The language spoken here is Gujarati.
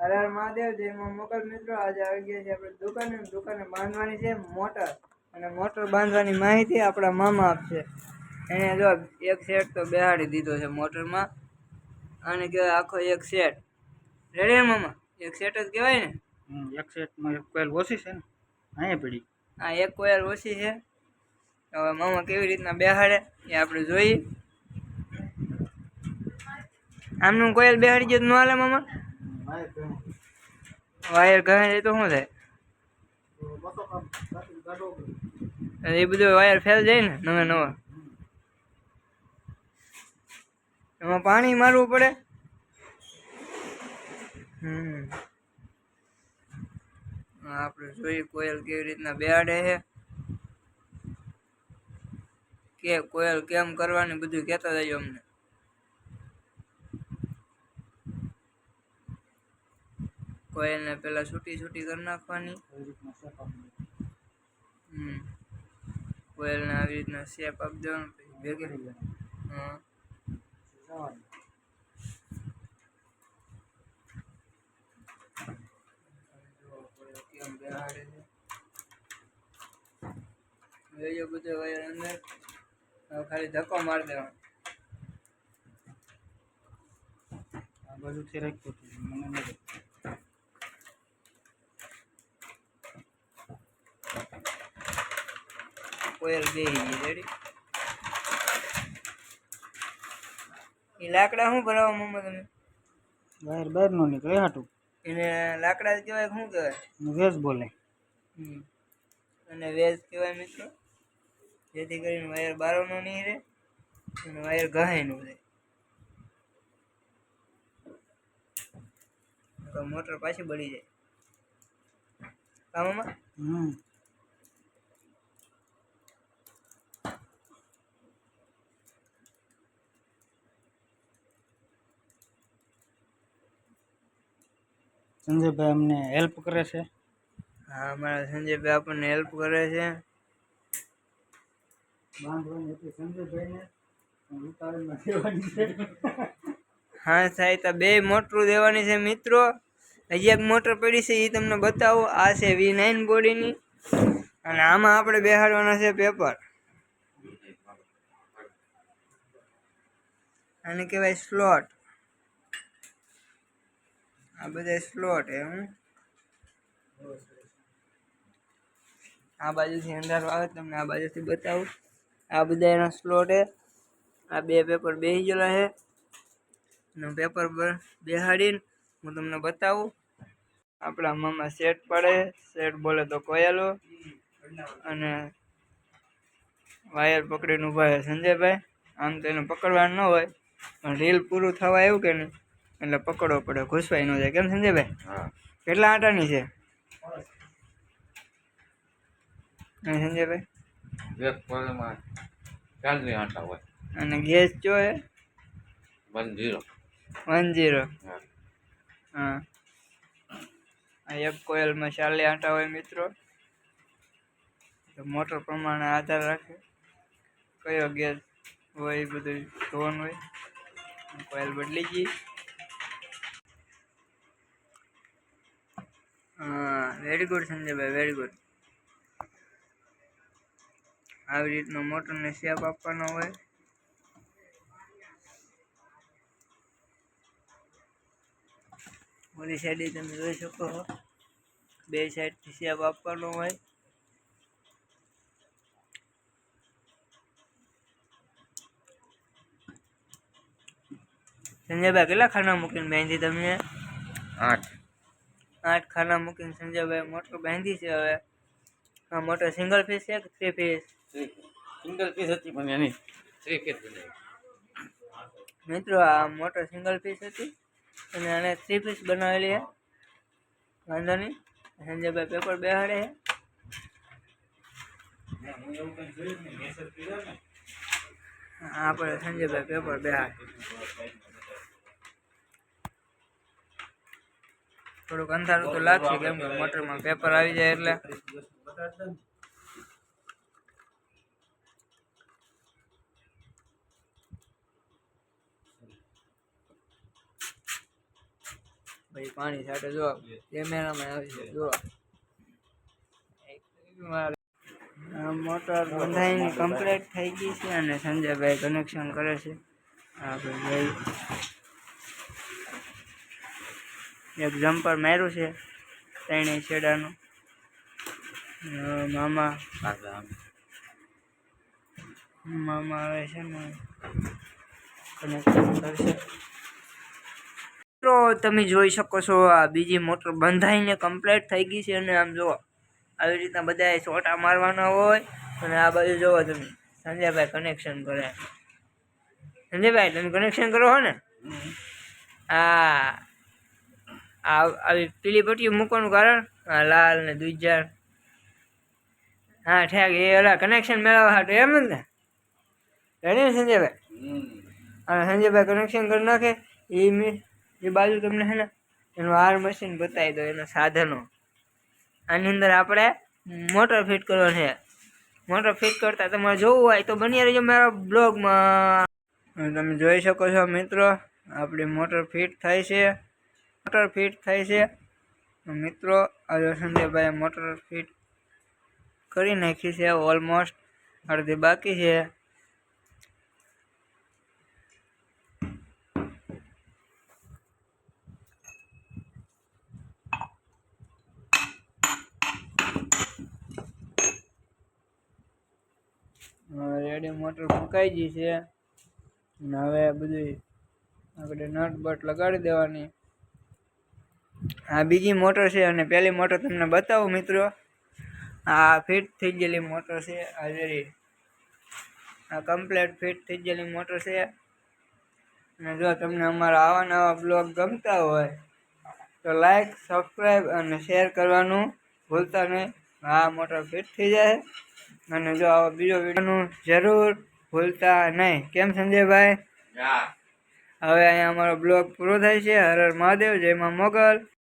હર હર મહાદેવ જયમાં મોકલ મિત્રો. આજે આવી ગયા છે આપણે દુકાને. દુકાને બાંધવાની છે મોટર. અને મોટર બાંધવાની માહિતી આપણા મામા આપશે. એને જો એક સેટ તો બેહાડી દીધો છે મોટરમાં. અને કહેવાય આખો એક સેટ રેડી મામા? એક સેટ જ કહેવાય ને? એક સેટમાં એક કોયલ ઓછી છે ને? અહીંયા પડી. આ એક કોયલ ઓછી છે. હવે મામા કેવી રીતના બેહાડે એ આપણે જોઈએ. આમનું કોયલ બેહાડી ગયો તો ન હાલે મામા? વાયર જાય તો શું થાય? એ બધું વાયર ફેલ જાય ને નવે નવા. એમાં પાણી મારવું પડે? હમ. આપણે જોઈએ કોયલ કેવી રીતના બેહાડે છે. કે કોયલ કેમ કરવાની બધું કહેતા જજો અમને. કોયલને પેલા છૂટી છૂટી કરી નાખવાની. એવી રીતના શેપ આપી હમ. કોયલને આવી રીતના શેપ આપી દેવાનો પછી ભેગી. હા. જવાનું. કેમ બેહાડે છે લેજો બધો વાયર અંદર. હવે ખાલી ધક્કો મારી દેવાનો. આ બાજુથી રાખ્યું હતું મને નથી કોયલ બે રેડી એ લાકડા શું ભરાવા મમ્મી તમે? બહાર બહાર નો નીકળે હાટું. એને લાકડા કહેવાય શું કહેવાય? વેજ બોલે. અને વેજ કહેવાય મિત્રો? જેથી કરીને વાયર બારોનો નહીં રહે અને વાયર ગહાયનું રહે. તો મોટર પાછી બળી જાય. કામમાં હમ. સંજયભાઈ અમને હેલ્પ કરે છે. હા અમારા સંજયભાઈ આપણને હેલ્પ કરે છે. હા સાહેબ તો બે મોટરું દેવાની છે મિત્રો. હજી એક મોટર પડી છે એ તમને બતાવો. આ છે વી નાઇન બોડીની. અને આમાં આપણે બેહાડવાના છે પેપર આને કહેવાય સ્લોટ આ બધા સ્લોટ હું આ બાજુથી અંધારો આવે તમને આ બાજુથી બતાવું. આ બધા એના સ્લોટ હે આ બે પેપર બેસી ગયેલા છે. અને પેપર પર બેહાડીને હું તમને બતાવું. આપણા મામા સેટ પડે. સેટ બોલે તો કોયલો. અને વાયર પકડીને છે સંજયભાઈ. આમ તો એને પકડવાનું ન હોય. પણ રીલ પૂરું થવા આવ્યું કે નહીં? એટલે પકડવો પડે ઘૂસવાય ન જાય કેમ સંજયભાઈ? કેટલા આટાની છે? સંજયભાઈ? એક કોલમાં ચારની આંટા હોય. અને ગેસ જો હે વન ઝીરો વન જીરો. હા. એક કોયલમાં ચાલી આંટા હોય મિત્રો. મોટર પ્રમાણે આધાર રાખે. કયો ગેસ હોય બધું જોવાનું હોય. કોયલ બદલી ગઈ. Very good Sanjaybhai very good આવી રીતનો મોટરને શેપ આપવાનો હોય. ઓલી સાઈડે તમે જોઈ શકો છો. બે સાઈડથી શેપ આપવાનો હોય. સંજયભાઈ, કેટલા ખાના મૂકીને બાંધી તમને આઠ. આઠ ખાના મૂકીને સંજયભાઈ મોટર બાંધી છે હવે. આ મોટર સિંગલ પીસ છે કે થ્રી પીસ સિંગલ પીસ હતી પણ એની થ્રી પીસ બનાવી. મિત્રો આ મોટર સિંગલ પીસ હતી અને આને થ્રી પીસ બનાવેલી છે. વાંધો નહીં. સંજયભાઈ પેપર બેહાડે છે. હા, આપણે સંજયભાઈ પેપર બેહાડે. થોડુંક અંધારું તો લાગશે કેમ કે મોટરમાં પેપર આવી જાય એટલે. પછી પાણી સાથે જો, કેમેરામાં આવી જાય, જો. મોટર બંધાઈને કમ્પ્લીટ થઈ ગઈ છે અને સંજયભાઈ કનેક્શન કરે છે. આપણે જોઈ એક જમ્પર માર્યું છે ત્રણે છેડાનું. મામા. મામા આવે છે ને કનેક્શન કરશે. મિત્રો તમે જોઈ શકો છો આ બીજી મોટર બંધાઈને કમ્પ્લીટ થઈ ગઈ છે અને આમ જુઓ આવી રીતના બધાએ છોટા મારવાના હોય અને આ બાજુ જુઓ તમે સંજયભાઈ કનેક્શન કરે. સંજયભાઈ તમે કનેક્શન કરો છો ને? આ આ આવી પીલી પટ્ટીઓ મૂકવાનું કારણ? હા લાલ ને દુજાર હા ઠેક એ ઓલા કનેક્શન મેળવવા હાટું એમ જ ને? રેડી ને સંજયભાઈ. અને સંજયભાઈ કનેક્શન કરી નાખે. એ મેં એ બાજુ તમને છે ને એનું આર મશીન બતાવી દો એના સાધનો. આની અંદર આપણે મોટર ફિટ કરવાનું છે. મોટર ફિટ કરતા તમારે જોવું હોય તો બની રહેજો મારા બ્લોગમાં તમે જોઈ શકો છો મિત્રો આપણી મોટર ફિટ થાય છે. મોટર ફિટ થાય છે. તો મિત્રો આજે સંજયભાઈ મોટર ફિટ કરી નાખી છે ઓલમોસ્ટ અડધી બાકી છે. રેડી મોટર મુકાઈ ગઈ છે. અને હવે બધી આપણે નટ બટ લગાડી દેવાની. આ બીજી મોટર છે અને પહેલી મોટર તમને બતાવું મિત્રો. આ ફિટ થઈ ગયેલી મોટર છે હાજરી આ કમ્પ્લેટ ફિટ થઈ ગયેલી મોટર છે. અને જો તમને અમારા આવા નવા બ્લોગ ગમતા હોય તો લાઈક સબસ્ક્રાઈબ અને શેર કરવાનું ભૂલતા નહીં. આ મોટર ફિટ થઈ જાય. અને જો આવો બીજો વિડીયોનું જરૂર ભૂલતા નહીં. કેમ સંજયભાઈ? હવે અહીંયા અમારો બ્લોગ પૂરો થાય છે. હર હર મહાદેવ જય મા મોગલ.